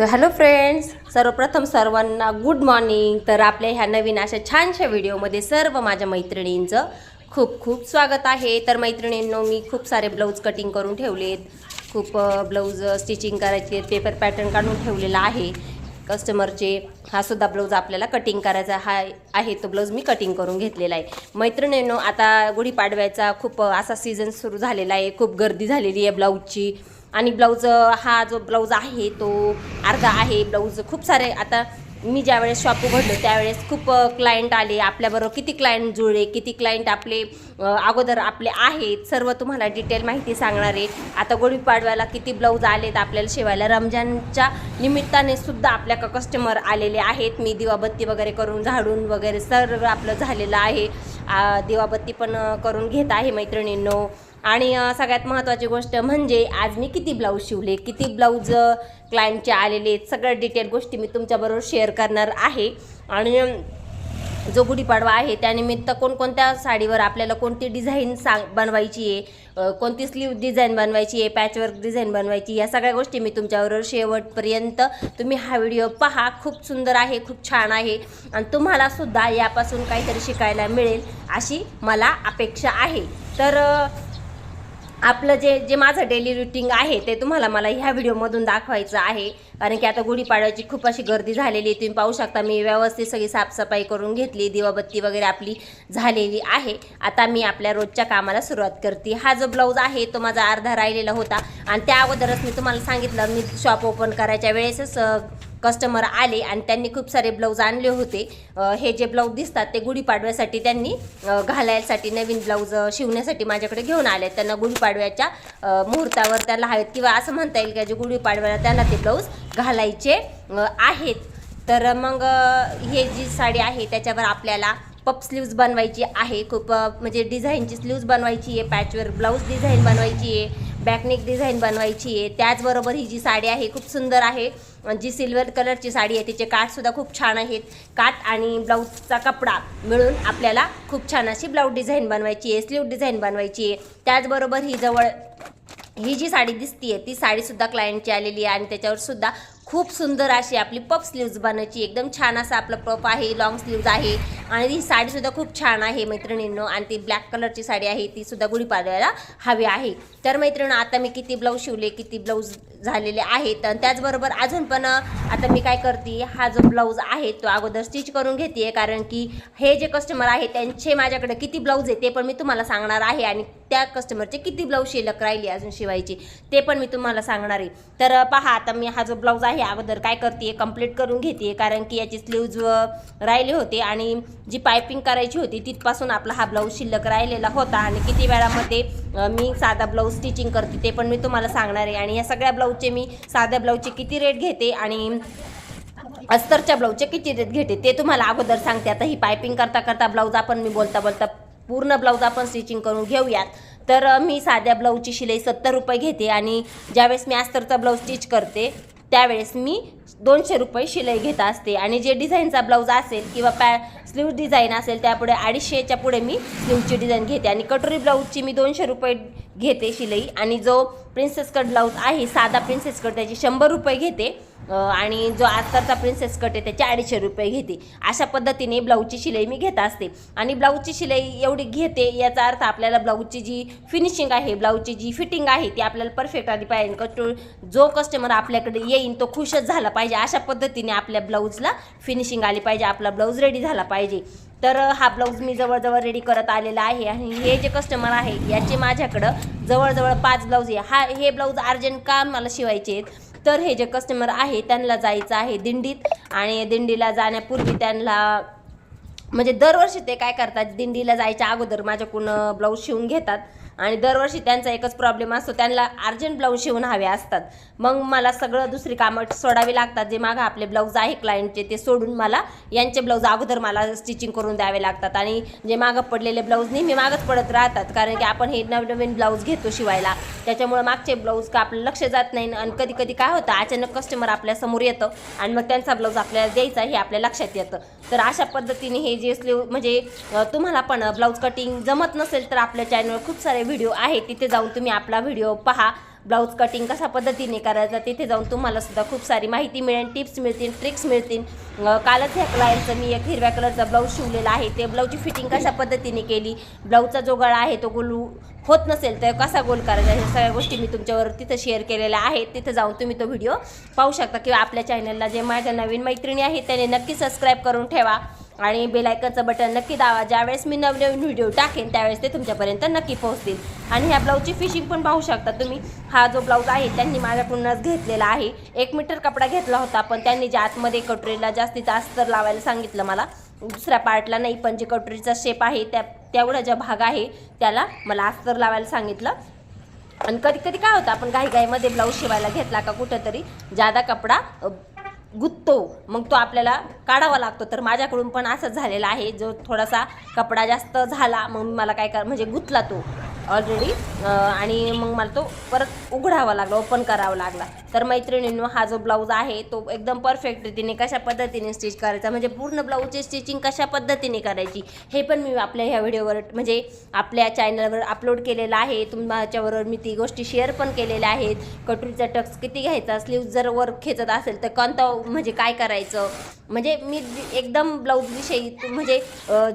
तर hello friends सर्वप्रथम सर्वांना गुड मॉर्निंग तर आपल्या ह्या नवीन अशा छानशा व्हिडिओमध्ये सर्व माझ्या मैत्रिणींचं खूप खूप स्वागत आहे. तर मैत्रिणींनो मी खूप सारे ब्लाऊज कटिंग करून ठेवलेत. खूप ब्लाऊज स्टिचिंग करायचे आहेत पेपर पॅटर्न काढून ठेवलेला आहे. कस्टमरचे हा सुद्धा ब्लाऊज आपल्याला कटिंग करायचा हा आहे. तो ब्लाऊज मी कटिंग करून घेतलेला आहे. मैत्रिणींनो आता गुढीपाडव्याचा खूप असा सीझन सुरू झालेला आहे. खूप गर्दी झालेली आहे ब्लाऊजची आणि ब्लाऊज हा जो ब्लाऊज आहे तो अर्धा आहे. ब्लाऊज खूप सारे आता मी ज्यावेळेस शॉप उघडलो त्यावेळेस खूप क्लायंट आले. आपल्याबरोबर किती क्लायंट जुळले किती क्लायंट आपले अगोदर आपले आहेत. सर्व तुम्हाला डिटेल माहिती सांगणार आहे. आता गुढीपाडव्याला किती ब्लाऊज आलेत आपल्याला शिवायला. रमजानच्या निमित्ताने सुद्धा आपल्या कस्टमर आलेले आहेत. मी दिवाबत्ती वगैरे करून झाडून वगैरे सर्व आपलं झालेलं आहे. दिवाबत्ती पण करून घेत आहे मैत्रिणींनो. आणि सगळ्यात महत्त्वाची गोष्ट म्हणजे आज मी किती ब्लाऊज शिवले किती ब्लाऊज क्लायंटचे आलेले आहेत सगळ्या डिटेल गोष्टी मी तुमच्याबरोबर शेअर करणार आहे. आणि जो गुढीपाडवा आहे त्यानिमित्त कोणकोणत्या साडीवर आपल्याला कोणती डिझाईन सांग बनवायची आहे कोणती स्लीव डिझाईन बनवायची आहे पॅचवर्क डिझाईन बनवायची या सगळ्या गोष्टी मी तुमच्याबरोबर शेवटपर्यंत तुम्ही हा व्हिडिओ पहा. खूप सुंदर आहे खूप छान आहे आणि तुम्हालासुद्धा यापासून काहीतरी शिकायला मिळेल अशी मला अपेक्षा आहे. तर आपलं जे जे माझं डेली रुटीन आहे ते तुम्हाला मला ह्या व्हिडिओमधून दाखवायचं आहे. कारण की आता गुढीपाडव्याची खूप अशी गर्दी झालेली आहे. तुम्ही पाहू शकता मी व्यवस्थित सगळी साफसफाई करून घेतली दिवाबत्ती वगैरे आपली झालेली आहे. आता मी आपल्या रोजच्या कामाला सुरुवात करते. हा जो ब्लाऊज आहे तो माझा अर्धा राहिलेला होता. आणि त्या अगोदरच मी तुम्हाला सांगितलं मी शॉप ओपन करायच्या वेळेसच कस्टमर आले आणि त्यांनी खूप सारे ब्लाऊज आणले होते. हे जे ब्लाऊज दिसतात ते गुढीपाडव्यासाठी त्यांनी घालायसाठी नवीन ब्लाऊज शिवण्यासाठी माझ्याकडे घेऊन आले. त्यांना गुढीपाडव्याच्या मुहूर्तावर त्याला हवेत किंवा असं म्हणता येईल की जे गुढीपाडव्याला त्यांना ते ब्लाऊज घालायचे आहेत. तर मग हे जी साडी आहे त्याच्यावर आपल्याला पप स्लीव्ज बनवायची आहे. खूप म्हणजे डिझाईनची स्लीव्ज बनवायची आहे. पॅचवर ब्लाऊज डिझाईन बनवायची आहे. बॅकनेक डिझाईन बनवायची आहे. त्याचबरोबर ही जी साडी आहे खूप सुंदर आहे. जी सिल्वर कलरची साडी आहे तिचे काठसुद्धा खूप छान आहेत. काठ आणि ब्लाऊजचा कपडा मिळून आपल्याला खूप छान अशी ब्लाऊज डिझाईन बनवायची आहे स्लीव डिझाईन बनवायची आहे. त्याचबरोबर ही जवळ ही जी साडी दिसतीये ती साडीसुद्धा क्लायंटची आलेली आहे आणि त्याच्यावर सुद्धा खूप सुंदर अशी आपली पप स्लीव्ज बनायची एकदम छान असं आपला पप आहे लॉंग स्लीव्ज आहे. आणि ही साडीसुद्धा खूप छान आहे मैत्रिणींनो. आणि ती ब्लॅक कलरची साडी आहे ती सुद्धा गुढीपाडव्याला हवी आहे. तर मैत्रिणी आता मी किती ब्लाऊज शिवले किती ब्लाऊज झालेले आहेत. आणि त्याचबरोबर अजून पण आता मी काय करते हा जो ब्लाऊज आहे तो अगोदर स्टिच करून घेते कारण की हे जे कस्टमर आहे त्यांचे माझ्याकडे किती ब्लाऊज आहे ते पण मी तुम्हाला सांगणार आहे. आणि त्या कस्टमरचे किती ब्लाऊज शिल्लक राहिली अजून शिवायची ते पण मी तुम्हाला सांगणार आहे. तर पहा आता मी हा जो ब्लाऊज आहे अगोदर काय करते कंप्लीट करून घेते कारण की याची स्लीव्ज राहिले होते. आणि जी पायपिंग करायची होती तिथपासून आपला हा ब्लाऊज शिल्लक राहिलेला होता आणि किती वेळामध्ये मी साधा ब्लाऊज स्टिचिंग करते ते पण मी तुम्हाला सांगणार आहे. आणि या सगळ्या ब्लाऊजचे मी साध्या ब्लाऊजचे किती रेट घेते आणि अस्तरच्या ब्लाऊजचे किती रेट घेते ते तुम्हाला अगोदर सांगते. आता ही पायपिंग करता करता ब्लाऊज आपण मी बोलता बोलता पूर्ण ब्लाऊज आपण स्टिचिंग करून घेऊयात. तर मी साध्या ब्लाऊजची शिलाई सत्तर रुपये घेते आणि ज्यावेळेस मी अस्तरचा ब्लाऊज स्टिच करते त्यावेळेस मी दोनशे रुपये शिलाई घेत असते. आणि जे डिझाईनचा ब्लाऊज असेल किंवा पॅ स्लीव डिझाईन असेल त्यापुढे अडीचशेच्या पुढे मी स्लीवची डिझाईन घेते. आणि कटोरी ब्लाऊजची मी दोनशे रुपये घेते शिलाई. आणि जो प्रिन्सेस कट ब्लाऊज आहे साधा प्रिन्सेस कट त्याचे शंभर रुपये घेते. आणि जो आजकालचा प्रिन्सेस कट आहे त्याचे अडीचशे रुपये घेते. अशा पद्धतीने ब्लाऊजची शिलाई मी घेत असते. आणि ब्लाऊजची शिलाई एवढी घेते याचा अर्थ आपल्याला ब्लाऊजची जी फिनिशिंग आहे ब्लाऊजची जी फिटिंग आहे ती आपल्याला परफेक्ट आली पाहिजे. कस्टमर जो कस्टमर आपल्याकडे येईन तो खुशच झाला पाहिजे. अशा पद्धतीने आपल्या ब्लाऊजला फिनिशिंग आली पाहिजे. आपला ब्लाऊज रेडी झाला पाहिजे. तर हा ब्लाऊज मी जवळजवळ रेडी करत आलेला आहे आणि हे जे कस्टमर आहे याचे माझ्याकडं जवळजवळ पाच ब्लाऊज आहे. हा हे ब्लाऊज अर्जंट का मला शिवायचे आहेत? तर हे जे कस्टमर आहे त्यांना जायचं आहे दिंडीत आणि दिंडीला जाण्यापूर्वी त्यांना म्हणजे दरवर्षी ते काय करतात दिंडीला जायच्या अगोदर माझ्याकडून ब्लाऊज शिवून घेतात. आणि दरवर्षी त्यांचा एकच प्रॉब्लेम असतो त्यांना अर्जंट ब्लाऊज शिवून हवे असतात. मग मला सगळं दुसरी कामं सोडावी लागतात जे मागं आपले ब्लाऊज आहे क्लायंटचे ते सोडून मला यांचे ब्लाऊज अगोदर मला स्टिचिंग करून द्यावे लागतात. आणि जे मागं पडलेले ब्लाऊज नेहमी मागच पडत राहतात कारण की आपण हे नवनवीन ब्लाऊज घेतो शिवायला. त्याच्यामुळे मागचे ब्लाऊज का आपलं लक्ष जात नाही आणि कधी कधी काय होतं अचानक कस्टमर आपल्यासमोर येतं आणि मग त्यांचा ब्लाऊज आपल्याला द्यायचा हे आपल्या लक्षात येतं. तर अशा पद्धतीने हे जे स्लीव म्हणजे तुम्हाला पण ब्लाऊज कटिंग जमत नसेल तर आपल्या चॅनलवर खूप सारे व्हिडिओ आहे तिथे जाऊन तुम्ही आपला व्हिडिओ पहा. ब्लाऊज कटिंग कशा पद्धतीने करायचा तिथे जाऊन तुम्हाला सुद्धा खूप सारी माहिती मिळेल टिप्स मिळतील ट्रिक्स मिळतील. कालच ह्या क्लायंटचं मी एक हिरव्या कलरचा ब्लाऊज शिवलेला आहे. ते ब्लाऊजची फिटिंग कशा पद्धतीने केली ब्लाऊजचा जो गळा आहे तो गोलू होत नसेल तर कसा गोल करायचा ह्या सगळ्या गोष्टी मी तुमच्यावर तिथं शेअर केलेल्या आहेत. तिथं जाऊन तुम्ही तो व्हिडिओ पाहू शकता. किंवा आपल्या चॅनलला जे माझ्या नवीन मैत्रिणी आहेत त्याने नक्की सबस्क्राईब करून ठेवा. आणि बेलायकनचं बटन नक्की दावा ज्यावेळेस मी नवनवीन व्हिडिओ टाकेन त्यावेळेस ते तुमच्यापर्यंत नक्की पोहोचतील. आणि ह्या ब्लाऊजची फिशिंग पण पाहू शकता तुम्ही. हा जो ब्लाऊज आहे त्यांनी माझ्याकडूनच घेतलेला आहे. एक मीटर कपडा घेतला होता पण त्यांनी जे आतमध्ये कटोरीला जास्तीत अस्तर लावायला सांगितलं मला. दुसऱ्या पार्टला नाही पण जे कटोरीचा शेप आहे त्या तेवढा ज्या भाग आहे त्याला मला अस्तर लावायला सांगितलं. आणि कधी कधी काय होतं आपण घाई गाईमध्ये ब्लाऊज शिवायला घेतला का कुठंतरी जादा कपडा गुत्तो. मग तो आपल्याला काढावा लागतो. तर माझ्याकडून पण असंच झालेला आहे. जो थोडासा कपडा जास्त झाला मग मला काय कर म्हणजे गुतला तो. ऑलरेडी आणि मग मला तो परत उघडावा लागला ओपन करावा लागला. तर मैत्रिणींनो हा जो ब्लाऊज आहे तो एकदम परफेक्ट रीतीने कशा पद्धतीने स्टिच करायचा? म्हणजे पूर्ण ब्लाऊजची स्टिचिंग कशा पद्धतीने करायची? हे पण मी आपल्या ह्या व्हिडिओवर म्हणजे आपल्या चॅनलवर अपलोड केलेलं आहे. तुमच्याबरोबर मी ती गोष्टी शेअर पण केलेल्या आहेत. कटोरीचा टक्स किती घ्यायचा स्लीव जर वर खेचत असेल तर कोणता म्हणजे काय करायचं? म्हणजे मी एकदम ब्लाऊजविषयी म्हणजे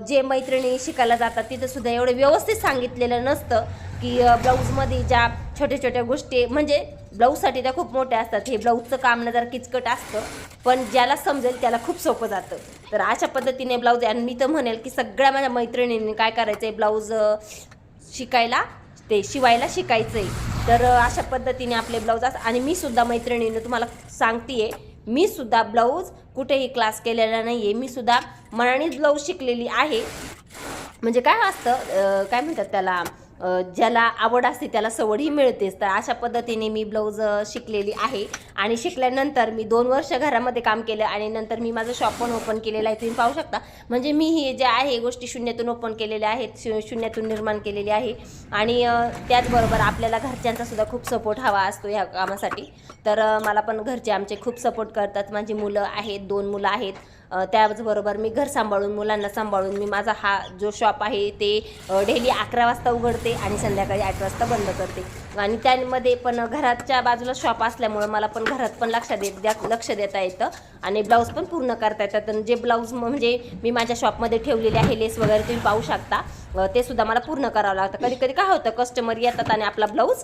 जे मैत्रिणी शिकायला जातात तिथंसुद्धा एवढं व्यवस्थित सांगितलेलं नसतं. की ब्लाऊजमध्ये ज्या छोट्या छोट्या गोष्टी म्हणजे ब्लाऊजसाठी त्या खूप मोठ्या असतात. हे ब्लाऊजचं काम ना जरा किचकट असतं पण ज्याला समजेल त्याला खूप सोपं जातं. तर अशा पद्धतीने ब्लाऊज आणि मी तर म्हणेल की सगळ्या माझ्या मैत्रिणींनी काय करायचं आहे ब्लाऊज शिकायला ते शिवायला शिकायचं आहे तर अशा पद्धतीने आपले ब्लाऊज अस आणि मी सुद्धा मैत्रिणीनं तुम्हाला सांगते मी सुद्धा ब्लाऊज कुठेही क्लास केलेला नाही आहे मी सुद्धा मनानेच ब्लाऊज शिकलेली आहे. म्हणजे काय असतं काय म्हणतात त्याला? ज्याला आवड असते त्याला सवडही मिळतेच. तर अशा पद्धतीने मी ब्लाऊज शिकलेली आहे. आणि शिकल्यानंतर मी दोन वर्ष घरामध्ये काम केलं आणि नंतर मी माझं शॉप पण ओपन केलेलं आहे. तुम्ही पाहू शकता. म्हणजे मी हे जे आहे गोष्टी शून्यातून ओपन केलेल्या आहेत शू शून्यातून निर्माण केलेली आहे. आणि त्याचबरोबर आपल्याला घरच्यांचा सुद्धा खूप सपोर्ट हवा असतो ह्या कामासाठी. तर मला पण घरचे आमचे खूप सपोर्ट करतात. माझी मुलं आहेत दोन मुलं आहेत. त्याचबरोबर मी घर सांभाळून मुलांना सांभाळून मी माझा हा जो शॉप आहे ते डेली अकरा वाजता उघडते आणि संध्याकाळी आठ वाजता बंद करते. आणि त्यामध्ये पण घराच्या बाजूला शॉप असल्यामुळं मला पण घरात पण लक्ष देत द्या लक्ष देता येतं. आणि ब्लाऊज पण पूर्ण करता येतात. आणि जे ब्लाऊज म्हणजे मी माझ्या शॉपमध्ये ठेवलेले आहे लेस वगैरे तुम्ही पाहू शकता. ते सुद्धा मला पूर्ण करावं लागतं. कधी कधी काय होतं कस्टमर येतात आणि आपला ब्लाऊज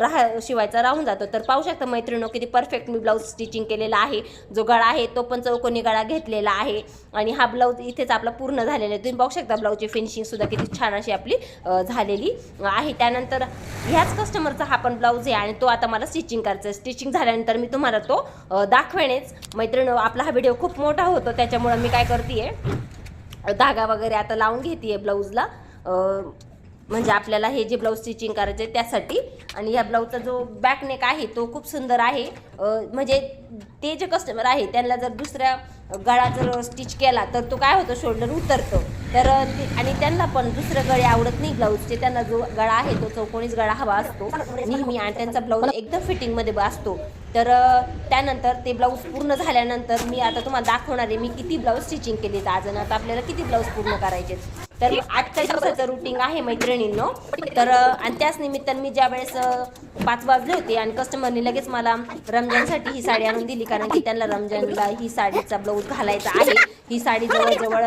राहा शिवायचा राहून जातो. तर पाहू शकता मैत्रिणो किती परफेक्ट मी ब्लाऊज स्टिचिंग केलेला आहे. जो गळा आहे तो पण चौकोनी गळा घेतलेला आहे. आणि हा ब्लाऊज इथेच आपला पूर्ण झालेला आहे. तुम्ही पाहू शकता ब्लाऊजची फिनिशिंगसुद्धा किती छान अशी आपली झालेली आहे. त्यानंतर ह्याच कस्टमर कस्टमरचा हा पण ब्लाऊज आहे आणि तो आता मला स्टिचिंग करायचा आहे. स्टिचिंग झाल्यानंतर मी तुम्हाला तो दाखवेनेच दाखवेनच. मैत्रिणी आपला हा व्हिडिओ खूप मोठा होतो त्याच्यामुळं मी काय करते धागा वगैरे आता लावून घेते ब्लाऊजला. म्हणजे आपल्याला हे जे ब्लाऊज स्टिचिंग करायचे आहे त्यासाठी. आणि या ब्लाऊजचा जो बॅक नेक आहे तो खूप सुंदर आहे. म्हणजे ते जे कस्टमर आहे त्यांना जर दुसऱ्या गळा जर स्टिच केला तर तो काय होतो शोल्डर उतरतो. तर आणि त्यांना पण दुसरं गळे आवडत नाही ब्लाऊजचे त्यांना जो गळा आहे तो चौकोणीच गळा हवा असतो. नेहमी आणि त्यांचा ब्लाऊज एकदम फिटिंगमध्ये असतो. तर त्यानंतर ते ब्लाऊज पूर्ण झाल्यानंतर मी आता तुम्हाला दाखवणार आहे मी किती ब्लाऊज स्टिचिंग केले आज. आणि आता आपल्याला किती ब्लाऊज पूर्ण करायचे तर आजच्या दिवसाचं रुटीन आहे मैत्रिणींनो. तर आणि त्याच निमित्तानं मी ज्या वेळेस पाच वाजले होते आणि कस्टमरने लगेच मला रमजानसाठी ही साडी आणून दिली. कारण की त्यांना रमजानला ही साडीचा ब्लाऊज घालायचा आहे. ही साडी जवळजवळ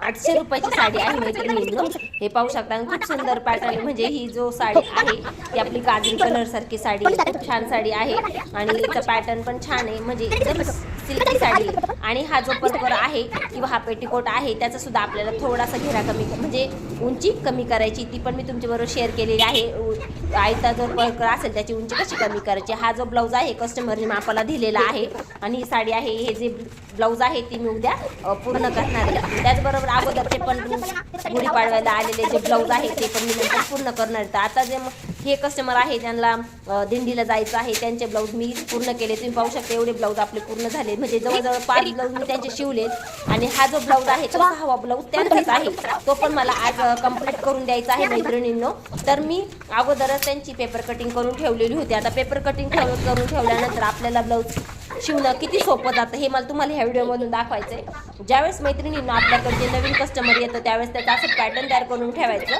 आठशे रुपयाची साडी आहे मैत्रिणींनो. हे पाहू शकता आणि खूप सुंदर पॅटर्न म्हणजे ही जो साडी आहे ती आपली गाजरी कलर सारखी साडी खूप छान साडी आहे. आणि तिचा पॅटर्न पण छान आहे. म्हणजे सिल्की साडी. आणि हा जो पटवर आहे किंवा हा पेटीकोट आहे त्याचा सुद्धा आपल्याला थोडासा घेरा कमी म्हणजे उंची कमी करायची ती पण मी तुमच्याबरोबर शेअर केलेली आहे. आयता जो परकर असेल त्याची उंची कशी कमी करायची? हा जो ब्लाऊज आहे कस्टमरने मापाला दिलेला आहे. आणि ही साडी आहे हे जे ब्लाऊज आहे ती मी उद्या पूर्ण करणार आहे. त्याचबरोबर अगोदरचे पण गुढीपाडव्याला आलेले जे ब्लाऊज आहे ते पण मी नंतर पूर्ण करणार आहे. तर आता जे हे कस्टमर आहे ज्यांना दिंडीला जायचं आहे त्यांचे ब्लाऊज मी पूर्ण केले. तुम्ही पाहू शकता एवढे ब्लाऊज आपले पूर्ण झाले. म्हणजे जवळजवळ पाच ब्लाऊज मी त्यांचे शिवलेत आणि हा जो ब्लाऊज आहे तो सहावा ब्लाऊज त्यांचाच आहे. तो पण मला आज कंप्लीट करून द्यायचा आहे मैत्रिणींनो. तर मी अगोदरच त्यांची पेपर कटिंग करून ठेवलेली होती. आता पेपर कटिंग करून ठेवल्यानंतर आपल्याला ब्लाऊज शिवणं किती सोपं जातं हे मला तुम्हाला ह्या व्हिडिओमधून दाखवायचं आहे ज्यावेळेस मैत्रिणींना आपल्याकडे जे नवीन कस्टमर येतं त्यावेळेस त्याचा असं पॅटर्न तयार करून ठेवायचं.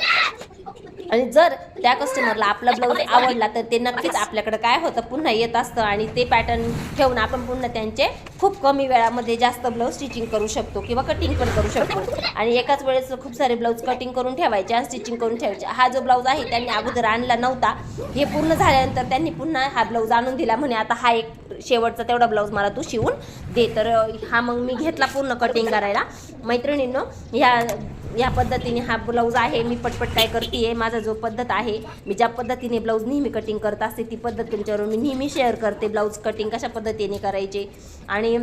आणि जर त्या कस्टमरला आपला ब्लाऊज आवडला तर ते नक्कीच आपल्याकडे काय होतं पुन्हा येत असतं आणि ते पॅटर्न ठेवून आपण पुन्हा त्यांचे खूप कमी वेळामध्ये जास्त ब्लाऊज स्टिचिंग करू शकतो किंवा कटिंग पण करू शकतो. आणि एकाच वेळेस खूप सारे ब्लाऊज कटिंग करून ठेवायचे आणि स्टिचिंग करून ठेवायचे. हा जो ब्लाऊज आहे त्यांनी अगोदर आणला नव्हता. हे पूर्ण झाल्यानंतर त्यांनी पुन्हा हा ब्लाऊज आणून दिला. म्हणे आता हा एक शेवटचा तेवढा ब्लाऊज मला तू शिवून दे. तर हा मग मी घेतला पूर्ण कटिंग करायला. मैत्रिणींनो ह्या या पद्धतीने हा ब्लाऊज आहे. मी पटपट काय करते माझा जो पद्धत आहे मी ज्या पद्धतीने ब्लाऊज नेहमी कटिंग करत असते ती पद्धत तुमच्यावर मी नेहमी शेअर करते. ब्लाऊज कटिंग कशा पद्धतीने करायचे? आणि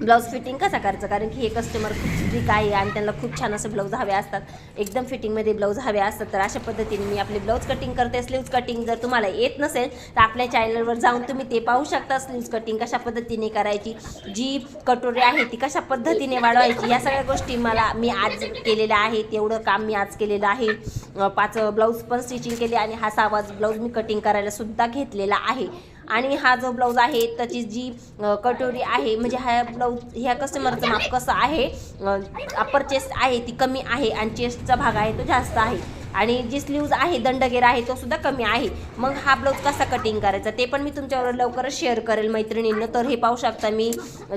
ब्लाऊज फिटिंग कसा करायचं? कारण की हे कस्टमर खूप स्ट्रिक आहे आणि त्यांना खूप छान असं ब्लाऊज हवे असतात. एकदम फिटिंगमध्ये ब्लाऊज हवे असतात. तर अशा पद्धतीने मी आपले ब्लाऊज कटिंग करते स्लीव्ज कटिंग जर तुम्हाला येत नसेल तर आपल्या चॅनलवर जाऊन तुम्ही ते पाहू शकता स्लीव्ज कटिंग कशा पद्धतीने करायची जी कटोरी आहे ती कशा पद्धतीने वाढवायची या सगळ्या गोष्टी मला मी आज केलेल्या आहेत. एवढं काम मी आज केलेलं आहे. पाच ब्लाऊज पण स्टिचिंग केले आणि हा सहा ब्लाऊज मी कटिंग करायला सुद्धा घेतलेला आहे. आणि हा जो ब्लाऊज आहे त्याची जी कटोरी आहे म्हणजे हा ब्लाऊज ह्या कस्टमरचं माप कसं आहे अप्पर चेस्ट आहे ती कमी आहे आणि चेस्टचा भाग आहे तो जास्त आहे. आणि जी स्लीव्ज आहे दंडगेर आहे तो सुद्धा कमी आहे. मग हा ब्लाऊज कसा कटिंग करायचा? ते पण मी तुमच्यावर लवकरच शेअर करेल मैत्रिणींना. तर हे पाहू शकता मी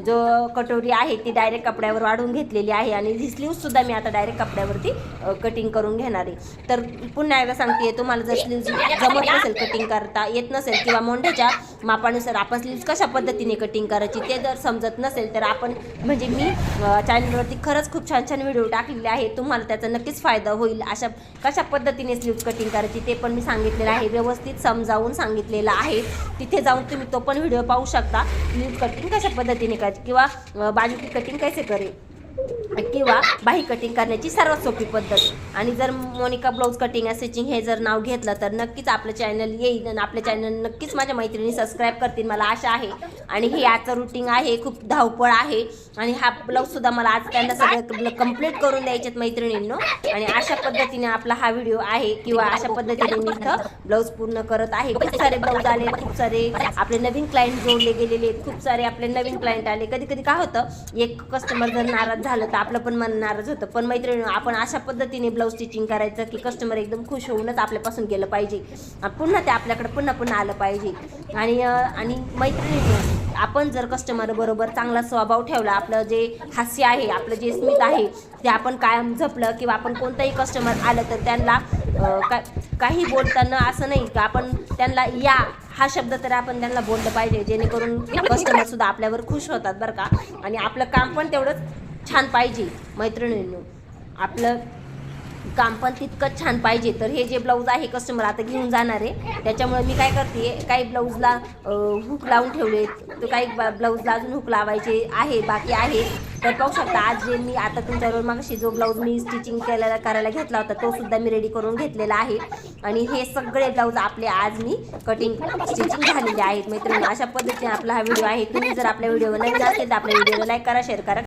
जो कटोरी आहे ती डायरेक्ट कपड्यावर वाढून घेतलेली आहे आणि ही स्लीव्जसुद्धा मी आता डायरेक्ट कपड्यावरती कटिंग करून घेणार आहे. तर पुन्हा एकदा सांगते तुम्हाला जर स्लीव्ज जमत नसेल कटिंग करता येत नसेल किंवा मोंढ्याच्या मापानुसार आपण स्लीव्ज कशा पद्धतीने कटिंग करायची ते जर समजत नसेल तर आपण म्हणजे मी चॅनलवरती खरंच खूप छान छान व्हिडिओ टाकलेले आहे तुम्हाला त्याचा नक्कीच फायदा होईल. अशा कशा कशा पद्धतीने स्लीव्ज कटिंग करायची ते पण मी सांगितलेलं आहे. व्यवस्थित समजावून सांगितलेलं आहे. तिथे जाऊन तुम्ही तो पण व्हिडिओ पाहू शकता. स्लीव्ज कटिंग कशा पद्धतीने करायची किंवा बाजूची कटिंग कैसे करेल? किंवा बाही कटिंग करण्याची सर्वात सोपी पद्धत. आणि जर मोनिका ब्लाऊज कटिंग स्टिचिंग हे जर नाव घेतलं तर नक्कीच आपलं चॅनल येईल आणि आपल्या चॅनल नक्कीच माझ्या मैत्रिणी सबस्क्राईब करतील मला आशा आहे. आणि हे आजचं रुटीन आहे खूप धावपळ आहे. आणि हा ब्लाऊजसुद्धा मला आज त्यांना सगळं कंप्लीट करून द्यायच्यात मैत्रिणींनो. आणि अशा पद्धतीने आपला हा व्हिडिओ आहे किंवा अशा पद्धतीने मी इथं ब्लाऊज पूर्ण करत आहे. खूप सारे ब्लाऊज आले खूप सारे आपले नवीन क्लायंट जोडले गेलेले आहेत. खूप सारे आपले नवीन क्लायंट आले. कधी कधी काय होतं एक कस्टमर जर नाराज झालं तर आपलं पण मन नाराज होतं. पण मैत्रिणी आपण अशा पद्धतीने ब्लाऊज स्टिचिंग करायचं की कस्टमर एकदम खुश होऊनच आपल्यापासून गेलं पाहिजे. पुन्हा ते आपल्याकडे पुन्हा पुन्हा आलं पाहिजे. आणि आणि मैत्रिणी आपण जर कस्टमर बरोबर चांगला स्वभाव ठेवला आपलं जे हास्य आहे आपलं जे स्मित आहे ते आपण कायम जपलं किंवा आपण कोणताही कस्टमर आलं तर त्यांना का काही बोलताना असं नाही का आपण त्यांना या हा शब्द तर आपण त्यांना बोललं पाहिजे. जेणेकरून कस्टमर सुद्धा आपल्यावर खुश होतात बरं का. आणि आपलं काम पण तेवढंच छान पाहिजे मैत्रिणींनो. आपलं काम पण तितकंच छान पाहिजे. तर हे जे ब्लाऊज आहे कस्टमर आता घेऊन जाणार आहे. त्याच्यामुळे मी काय करते काही ब्लाऊजला हुक लावून ठेवले तर काही ब्लाऊजला अजून हुक लावायचे आहे बाकी आहे. तर पाहू शकता आज जे मी आता तुमच्याबरोबर मागशी जो ब्लाऊज मी स्टिचिंग केलेला करायला घेतला होता तो सुद्धा मी रेडी करून घेतलेला आहे. आणि हे सगळे ब्लाऊज आपले आज मी कटिंग स्टिचिंग झालेले आहेत मैत्रिणी अशा पद्धतीने आपला हा व्हिडिओ आहे. तुम्ही जर आपल्या व्हिडिओ नवीन असेल तर आपल्या व्हिडिओला लाईक करा शेअर करा.